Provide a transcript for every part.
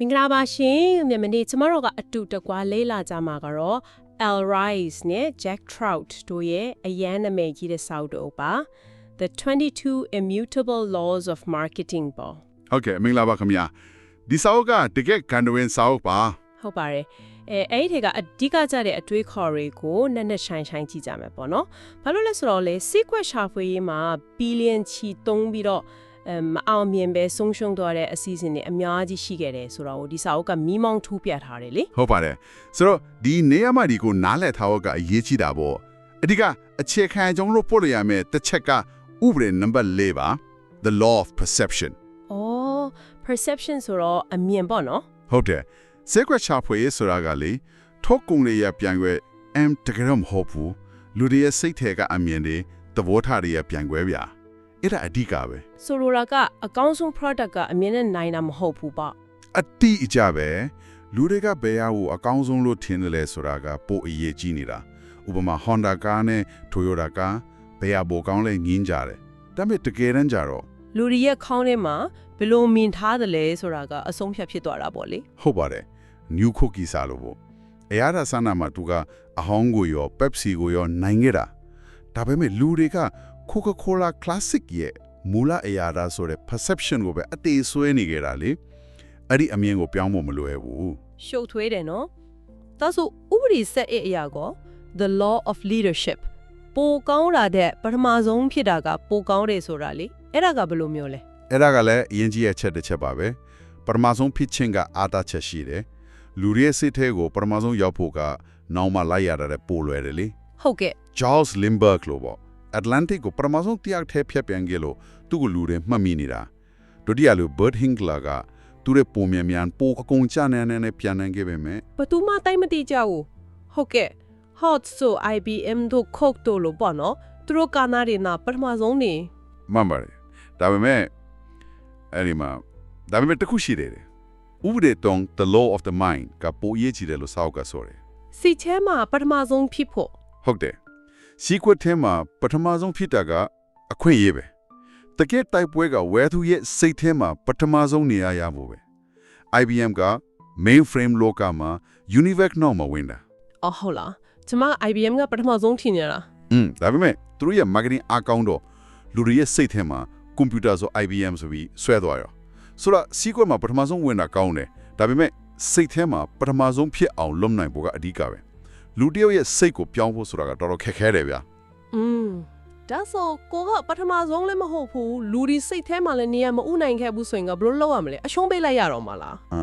မင်္ဂလာပါရှင်မြန်မာနေ့ကျမတို့ကအတူတကွာလေးလာကြမှာကတော့ L Rice နဲ့ Jack Trout တို့ရဲ့အရန်နာမည်ကြီးတဲ့စာအုပ်တို့ပါ The 22 Immutable Laws of Marketing ပေါ့ဟုတ်ကဲ့မင်္ဂလာပါခင်ဗျာဒီစာအုပ်ကတကယ်ကန်တဝင်စာအုပ်ပါဟုတ်ပါတယ်အဲအဲ့ဒီထဲကအဓိကကြတဲ့အတွေးခေါ်တွေကိုနက်နက်ရှိုင်းရှိုင်းကြည့်ကြမယ်ပေါ့နော်ဘာလို့လဲဆိုတော့လေ secret ရှာဖွေရေးမှာ billion ချီသုံးပြီးတော့အဲ မအောင်မြင်ပဲဆုံးရှုံးသွားတဲ့အစီအစဉ်တွေအများကြီးရှိခဲ့တယ်ဆိုတော့ဒီစာအုပ်ကမီးမောင်းထူးပြထားတယ်လေဟုတ်ပါတယ်ဆိုတော့ဒီနေရာမှာဒီကိုနားလည်ထားဖို့ကအရေးကြီးတာပေါ့အဓိကအခြေခံကျွန်တော်တို့ပို့လို့ရမယ်တစ်ချက်ကဥပဒေနံပါတ်၄ပါ the law of perception ။အော် perception ဆိုတော့အမြင်ပေါ့နော်ဟုတ်တယ် secret ချဖွေရေးဆိုတာကလေထုတ်ကုန်တွေရပြန်ွယ်အမ်တကယ်တော့မဟုတ်ဘူးလူတွေရဲ့စိတ်ထဲကအမြင်တွေသဘောထားတွေရပြန်ွယ်ဗျာ အဲ့ဒါအဓိကပဲ။ဆိုလိုတာကအကောင်းဆုံး product ကအမြင်နဲ့နိုင်တာမဟုတ်ဘူးပေါ့အတိအကျပဲလူတွေကဘယ်ဟာကိုအကောင်းဆုံးလို့ထင်တယ်လဲဆိုတာကပိုအရေးကြီးနေတာဥပမာ Honda ကားနဲ့ Toyota ကားဘယ်ဟာပိုကောင်းလဲငင်းကြတယ်ဒါပေမဲ့တကယ်တမ်းကျတော့။လူတွေရဲ့ခေါင်းထဲမှာဘယ်လိုမြင်ထားတယ်လဲဆိုတာကအဆုံးဖြတ်ဖြစ်သွားတာပေါ့လေဟုတ်ပါတယ် New Cookie စားလို့ပေါ့အရာဒါဆန္ဒမှာသူကအဟောင်းကိုရော Pepsi ကိုရောနိုင်ခဲ့တာဒါပေမဲ့လူတွေက Coca-Cola Classic ရဲ့မူလအရာဒါဆိုတဲ့ perception ကိုပဲအသေးဆွဲနေကြတာလေအဲ့ဒီအမြင်ကိုပြောင်းဖို့မလွယ်ဘူး။ရှုပ်ထွေးတယ်နော်။ဒါဆိုဥပဒေဆက်အရာကော the law of leadership ပိုကောင်းလာတဲ့ပထမဆုံးဖြစ်တာကပိုကောင်းတယ်ဆိုတာလေ။အဲ့ဒါကဘယ်လိုမျိုးလဲအဲ့ဒါကလည်းအရင်ကြီးရဲ့ချက်တစ်ချက်ပါပဲပထမဆုံးဖြစ်ချင်းကအာတာချက်ရှိတယ်လူတွေရဲ့စိတ်ထဲကိုပထမဆုံးရောက်ဖို့ကနောက်မှလိုက်ရတဲ့ပိုလွယ်တယ်လေ။ဟုတ်ကဲ့ Charles Lindbergh လို့ပေါ့ Atlantic ကိုပထမဆုံးတယောက်ထဲဖြတ်ပြန်ခဲ့လို့သူ့ကိုလူတွေမှတ်မိနေတာဒုတိယလူ Bert Hinkler ကသူရဲ့ပုံမြန်မြန်ပိုအကုန်ချနေနေနဲ့ပြန်နိုင်ခဲ့ပေမဲ့ဘသူမှတိုက်မတိကြဘူးဟုတ်ကဲ့ hot so IBM တို့ coke တို့လို့ပေါ့နော်သူတို့ကနာရီနာပထမဆုံးနေမှန်ပါတယ်ဒါပေမဲ့အဲ့ဒီမှာဒါပေမဲ့တစ်ခုရှိတယ်ဥပဒေတုံး the law of the mind ကပိုရေးချီတယ်လို့စောက်ကဆိုတယ်စီချဲမှာပထမဆုံးဖြစ်ဖို့ဟုတ်တယ် secret ထဲမှာပထမဆုံးဖြစ်တာကအခွင့်အရေးပဲတကယ်တိုက်ပွဲကဝဲသူရဲ့စိတ်ထဲမှာပထမဆုံးနေရာရဖို့ပဲ IBM က mainframe လောကမှာ Univac နောက်မှာဝင်တာအော်ဟုတ်လားကျမ IBM ကပထမဆုံးထင်နေတာอืมဒါပေမဲ့သူတို့ရဲ့ marketing အကောင့်တော့လူတွေရဲ့စိတ်ထဲမှာ computer ဆို IBM ဆိုပြီးဆွဲသွားရောဆိုတော့ secret မှာပထမဆုံးဝင်တာကောင်းတယ်ဒါပေမဲ့စိတ်ထဲမှာပထမဆုံးဖြစ်အောင်လုပ်နိုင်ဖို့ကအဓိကပဲ လူတစ်ယောက်ရဲ့စိတ်ကိုပြောင်းဖို့ဆိုတာကတော်တော်ခက်ခဲတယ်ဗျာอืมဒါဆိုကိုကပထမဆုံးလည်းမဟုတ်ဘူးလူဒီစိတ်ထဲမှာလည်းနေရာမဥနိုင်ခဲ့ဘူးဆိုရင်ကဘယ်လိုလုပ်ရမလဲအရှုံးပေးလိုက်ရတော့မလားအာ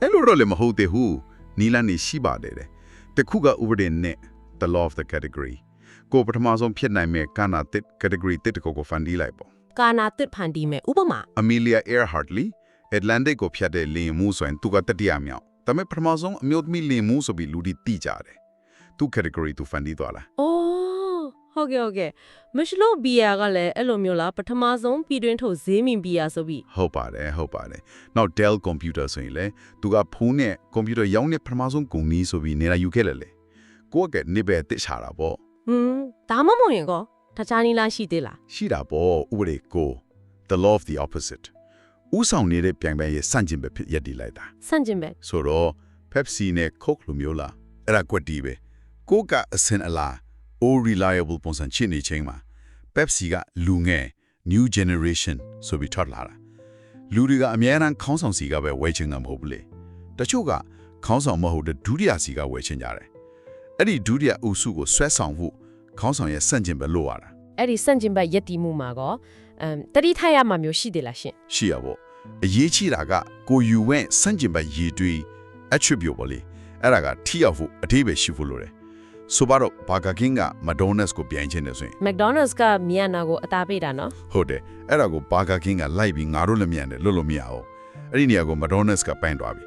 အဲ့လိုတော့လည်းမဟုတ်သေးဘူးနီလန်နေရှိပါတယ်တဲ့တခုကဥပဒေနဲ့ the law of the category ကိုပထမဆုံးဖြစ်နိုင်မဲ့ကဏ္ဍတစ် category တစ်တစ်ခုကိုဖန်တီးလိုက်ပေါ့ကာနာတစ်ဖန်တီးမယ်ဥပမာ Amelia Earhart Lee Atlantic ကိုဖြတ်တဲ့လင်မှုဆိုရင်သူကတတိယမြောက်ဒါပေမဲ့ပထမဆုံးအမျိုးသမီးလင်မှုဆိုပြီးလူဒီတိကြတယ် သူ category သူဖန်တီးသွားလား။အော်ဟုတ်ကဲ့ဟုတ်ကဲ့မရှလို့ဘီယာကလည်းအဲ့လိုမျိုးလားပထမဆုံးပြည်တွင်းထုတ်ဈေးမြင့်ဘီယာဆိုပြီးဟုတ်ပါတယ်ဟုတ်ပါတယ်နောက် Dell computer ဆိုရင်လေသူကဖုန်းနဲ့ computer ရောင်းတဲ့ပထမဆုံးကုန်နည်းဆိုပြီးနေတာယူခဲ့လေလေကိုယ့်ကနေပဲတစ်ချတာပေါ့ဟွန်းဒါမှမဟုတ်ရင်ကောတခြားနီလားရှိသေးလားရှိတာပေါ့ဥပဒေကို the law of the opposite ဥဆောင်နေတဲ့ပြိုင်ပွဲရဲ့စန့်ကျင်ဘက်ဖြစ်ရက်တည်လိုက်တာဆန့်ကျင်ဘက်ဆိုတော့ Pepsi နဲ့ Coke လိုမျိုးလားအဲ့ဒါကွက်တီးပဲ ကိုကအစင်အလား all reliable ပုံစံချစ်နေချင်းမှာ Pepsi ကလူငယ် new generation ဆိုပြီးထွက်လာတာလူတွေကအများအားခေါင်းဆောင်စီကပဲဝယ်ချင်တာမဟုတ်ဘူးလေတချို့ကခေါင်းဆောင်မဟုတ်တဲ့ဒုတိယစီကဝယ်ချင်ကြတယ်အဲ့ဒီဒုတိယအုပ်စုကိုဆွဲဆောင်ဖို့ခေါင်းဆောင်ရဲ့စန့်ကျင်ဘက်လို့ရတာအဲ့ဒီဆန့်ကျင်ဘက်ရက်တီမှုမှာကောအမ်တတိထိုက်ရမှာမျိုးရှိသေးလားရှင်ရှိရပေါ့အရေးကြီးတာကကိုယူဝဲစန့်ကျင်ဘက်ရည်တွေး attribute ပေါ့လေအဲ့ဒါကထိရောက်ဖို့အသေးပဲရှိဖို့လိုတယ် ဆိုပါတော့ Burger King က McDonald's ကိုပြန်ချင်တယ်ဆိုရင် McDonald's ကမြန်နာကိုအသာပေးတာနော်ဟုတ်တယ်အဲ့ဒါကို Burger King ကလိုက်ပြီးငါတို့လည်းမြန်တယ်လွတ်လို့မရအောင်အဲ့ဒီနေရာကို McDonald's ကပန့်သွားပြီ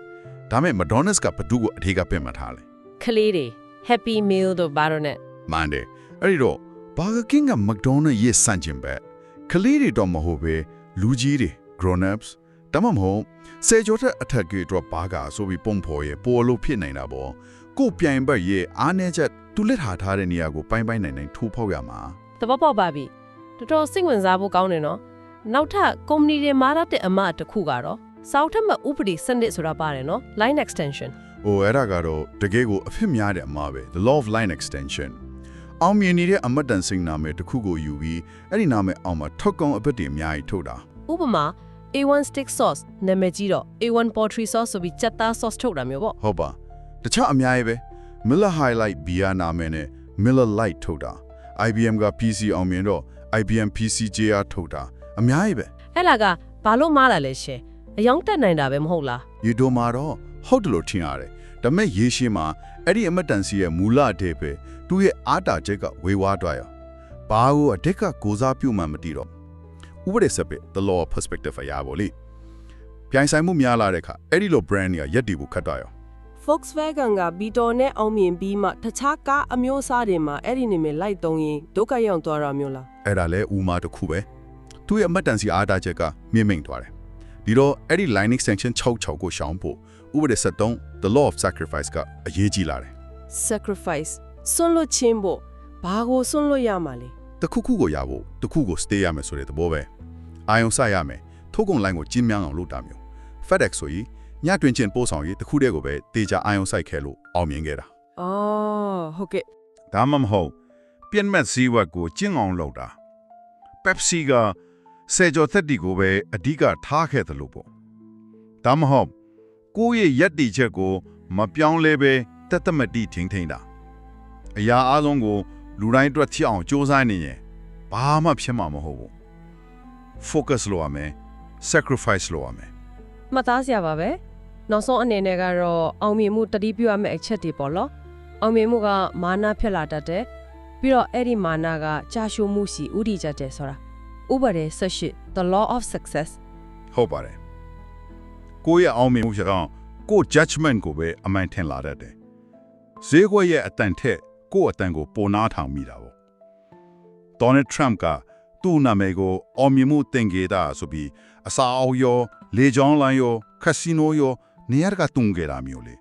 ဒါမဲ့ McDonald's ကဘသူ့ကိုအထေကပင့်မှထားလဲကလေးတွေ Happy Meal တို့ဘာလို့နဲ့မှန်တယ်အဲ့ဒီတော့ Burger King က McDonald's ရဲ့စန့်ကျင်ဘက်ကလေးတွေတော့မဟုတ်ပဲလူကြီးတွေ grown ups တမမဟုတ်စေကျော်တဲ့အထက်ကြီးတော့ဘာကဆိုပြီးပုံဖော်ရဲ့ပေါ်လို့ဖြစ်နေတာပေါ့ကိုယ်ပြိုင်ဘက်ရဲ့အားနေချက် သူလက်ထားထားတဲ့နေရာကိုပိုင်းပိုင်းနိုင်နိုင်ထိုးဖောက်ရမှာသဘောပေါက်ပါပြီတော်တော်စိတ်ဝင်စားဖို့ကောင်းတယ်နော်နောက်ထပ်ကုမ္ပဏီတွေမားရတဲ့အမတစ်ခုကတော့စောက်ထက်မှဥပဒေစနစ်ဆိုတာပါတယ်နော် line extension ။ဟိုအဲ့ဒါကတော့တကယ်ကိုအဖြစ်များတဲ့အမှားပဲ the law of line extension အောင်မြင်နေတဲ့အမတ်တန်စိန်နာမည်တစ်ခုကိုယူပြီးအဲ့ဒီနာမည်အောင်မှာထုတ်ကောင်အပစ်တွေအများကြီးထုတ်တာဥပမာ A1 stick sauce နာမည်ကြီးတော့ A1 poultry sauce ဆိုပြီးချက်သား sauce ထုတ်တာမျိုးပေါ့ဟုတ်ပါတခြားအများကြီးပဲ Miller Highlight Beer နာမည်နဲ့ Miller Light ထုတ်တာ IBM က PC အောင်မြင်တော့ IBM PCJR ထုတ်တာအများကြီးပဲအဲ့လာကဘာလို့မားလာလဲရှင်အယောင်တက်နိုင်တာပဲမဟုတ်လားယူဒိုမှာတော့ဟုတ်တယ်လို့ထင်ရတယ်ဒါပေမဲ့ရေရှည်မှာအဲ့ဒီအမတ်တန်စီရဲ့မူလအဓိပ္ပာယ်သူ့ရဲ့အားတာချက်ကဝေဝါးသွားရောဘာကိုအဓိကကိုစားပြုမှမသိတော့ဥပဒေစပစ် the law of perspective အရာပေါ့လေပြိုင်ဆိုင်မှုများလာတဲ့အခါအဲ့ဒီလို brand တွေကရက်တီဖို့ခတ်သွားရော Volkswagen က Beetle နဲ့အောင်မြင်ပြီးမှတခြားကားအမျိုးအစားတွေမှာအဲ့ဒီနေမဲ့လိုက်သုံးရင်ဒုက္ခရောက်သွားတာမျိုးလားအဲ့ဒါလဲဥမာတစ်ခုပဲသူ့ရဲ့အမတ်တန်စီအားတာချက်ကမြင့်မိန်သွားတယ်ဒီတော့အဲ့ဒီ line extension 66ကိုရှောင်ဖို့ဥပဒေ73 the law of sacrifice ကအရေးကြီးလာတယ် sacrifice ဆွန့်လွတ်ခြင်းဖို့ဘာကိုဆွန့်လွတ်ရမှာလဲတစ်ခုခုကိုရဖို့တစ်ခုကို stay ရမယ်ဆိုတဲ့သဘောပဲအာယုံစရမယ်ထိုးကုန် line ကိုကျင်းမြန်းအောင်လုပ်တာမျိုး FedEx ဆိုရင် ညတွင်ချင်းပို့ဆောင်ရေးတစ်ခုတည်းကိုပဲတေချာအာယုံစိုက်ခဲလို့အောင်မြင်ခဲ့တာအော်ဟုတ်ကဲ့ဒါမှမဟုတ်ပြင်းမဲ့စည်းဝက်ကိုကျင့်အောင်လုပ်တာ Pepsi ကစေကျော်သက်တီကိုပဲအဓိကထားခဲ့တယ်လို့ပေါ့ဒါမှမဟုတ်ကိုယ့်ရဲ့ယက်တီချက်ကို မပြောင်းလဲပဲတက်တက်မတိထင်းထင်းတာအရာအလုံးကို လူတိုင်းအတွက်ချစ်အောင်စူးစမ်းနေရင်ဘာမှဖြစ်မှာမဟုတ်ဘူး focus လုပ်ရမယ် sacrifice လုပ်ရမယ်မှတ်သားစရာပါပဲ နောက်ဆုံးအနေနဲ့ကတော့အောင်မြင်မှုတတိပြုရမယ့်အချက်တွေပေါ့နော်အောင်မြင်မှုကမာနဖြစ်လာတတ်တယ်ပြီးတော့အဲ့ဒီမာနကကြာရှုမှုစီဥတီချက်တယ်ဆိုတာဥပဒေ၁၈ the law of success ဟုတ်ပါတယ်ကိုယ့်ရဲ့အောင်မြင်မှုချက်ကောင်ကိုယ့် judgment ကိုပဲအမှန်ထင်လာတတ်တယ်ဈေးကွက်ရဲ့အတန်ထက်ကိုယ့်အတန်ကိုပိုနာထောင်မိတာပေါ့ Donald Trump ကသူ့နာမည်ကိုအောင်မြင်မှုသင်္ကေတဆိုပြီးအစာအုပ်ရောလေကြောင်းလိုင်းရောကက်စီနိုရော နေရာကတုံခဲ့တာမျိုးလေ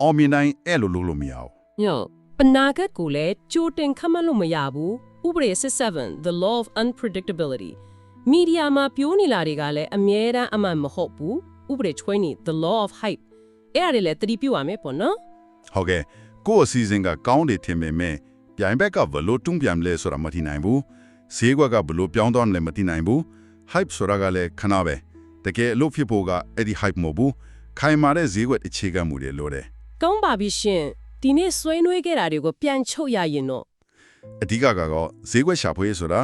အောင်မြင်တိုင်းအဲ့လိုလုပ်လို့မရဘူးညောပနာဂတ်ကိုလည်းကြိုတင်ခန့်မှန်းလို့မရဘူးဥပဒေ67 the law of unpredictability မီဒီယာမှာပြောနေလာတွေကလည်းအမြဲတမ်းအမှန်မဟုတ်ဘူးဥပဒေ20 the law of hype အဲ့ဒါတွေလည်းသတိပြုရမယ်ပေါ့နော်ဟုတ်ကဲ့ကိုယ့်အစီအစဉ်ကကောင်းတယ်ထင်ပေမဲ့ပြိုင်ဘက်ကဘလို့တွန်းပြန်လဲဆိုတာမသိနိုင်ဘူးဈေးကွက်ကဘလို့ပြောင်းသွားမလဲမသိနိုင်ဘူး hype ဆိုတာကလည်းခဏပဲတကယ်အလုပ်ဖြစ်ဖို့ကအဲ့ဒီ hype မဟုတ်ဘူး ခိုင်မာတဲ့ဈေးကွက်အခြေခံမှုတွေလိုတယ်ကောင်းပါပြီရှင်ဒီနေ့ဆွေးနွေးခဲ့တာတွေကိုပြန်ချုပ်ရရင်တော့အဓိကကတော့ဈေးကွက်ရှာဖွေရေးဆိုတာ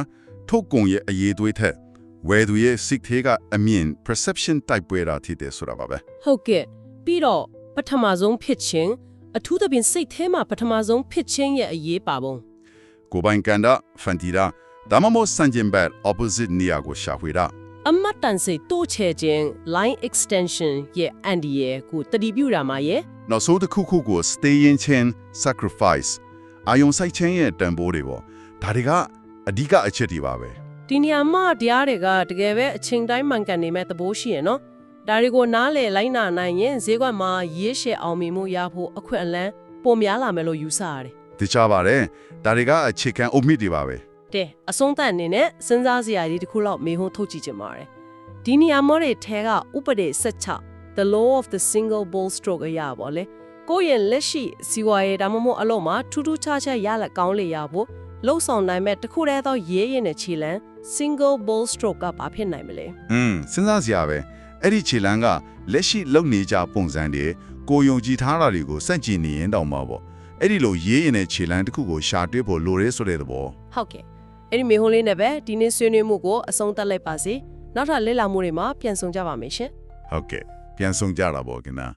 ထုတ်ကုန်ရဲ့အရေးသွေးထက်ဝယ်သူရဲ့စိတ်ထဲကအမြင် perception type ပွဲတာဖြစ်တယ်ဆိုတာပါပဲဟုတ်ကဲ့ပြီးတော့ပထမဆုံးဖြစ်ခြင်းအထူးသဖြင့်စိတ်ထဲမှာပထမဆုံးဖြစ်ခြင်းရဲ့အရေးပါပုံကိုပိုင်ကန်တာဖန်တီတာဒါမှမဟုတ်စန်ဂျင်ဘတ် opposite နေရာကိုရှာဖွေတာ အမတ်တန်စိတ်တိုးချဲခြင်း line extension ရဲ့အန်ဒီရဲ့ကိုတတိပြုတာမှာရဲ့နောက်ဆုံးတစ်ခုခုကို stay in chain sacrifice အာယုံစိုက်ခြင်းရဲ့တန်ဖိုးတွေပေါ့ဒါတွေကအဓိကအချက်တွေပါပဲဒီနေရာမှာတရားတွေကတကယ်ပဲအချိန်တိုင်းမှန်ကန်နေမဲ့သဘောရှိရနော်ဒါတွေကိုနားလေလိုက်နာနိုင်ရင်ဈေးကွက်မှာရေးရှယ်အောင်မြင်မှုရဖို့အခွင့်အလမ်းပိုများလာမယ်လို့ယူဆရတယ်တခြားပါတယ်ဒါတွေကအခြေခံအုတ်မြစ်တွေပါပဲ တဲ့အဆုံးသတ်အနေနဲ့စဉ်းစားစရာတွေတစ်ခုလောက်မေဟုန်းထုတ်ကြည့်ချင်ပါတယ်ဒီနေရာမောတွေထဲကဥပဒေ16 the law of the single ball stroke အရာပေါ့လေကိုယ့်ရဲ့လက်ရှိစီဝါရေးဒါမှမဟုတ်အလုံးမှာထူးထူးခြားခြားရလက်ကောင်းလေရဖို့လှုပ်ဆောင်နိုင်မဲ့တစ်ခုတည်းသောရေးရင်နဲ့ခြေလမ်း single ball stroke ကဘာဖြစ်နိုင်မလဲอืมစဉ်းစားစရာပဲအဲ့ဒီခြေလမ်းကလက်ရှိလုံနေကြပုံစံတွေကိုယုံကြည်ထားတာတွေကိုစန့်ကျင်နေရင်တောင်မှပေါ့အဲ့ဒီလိုရေးရင်တဲ့ခြေလမ်းတစ်ခုကိုရှာတွေ့ဖို့လိုရဲဆိုတဲ့သဘောဟုတ်ကဲ့ အဲ့ဒီမေဟုန်းလေးနဲ့ပဲဒီနေ့ဆွေးနွေးမှုကိုအဆုံးသတ်လိုက်ပါစေနောက်ထပ်လေ့လာမှုတွေမှာပြန်ဆောင်ကြပါမယ်ရှင်ဟုတ်ကဲ့ပြန်ဆုံးကြတာပေါ့ခင်ဗျာ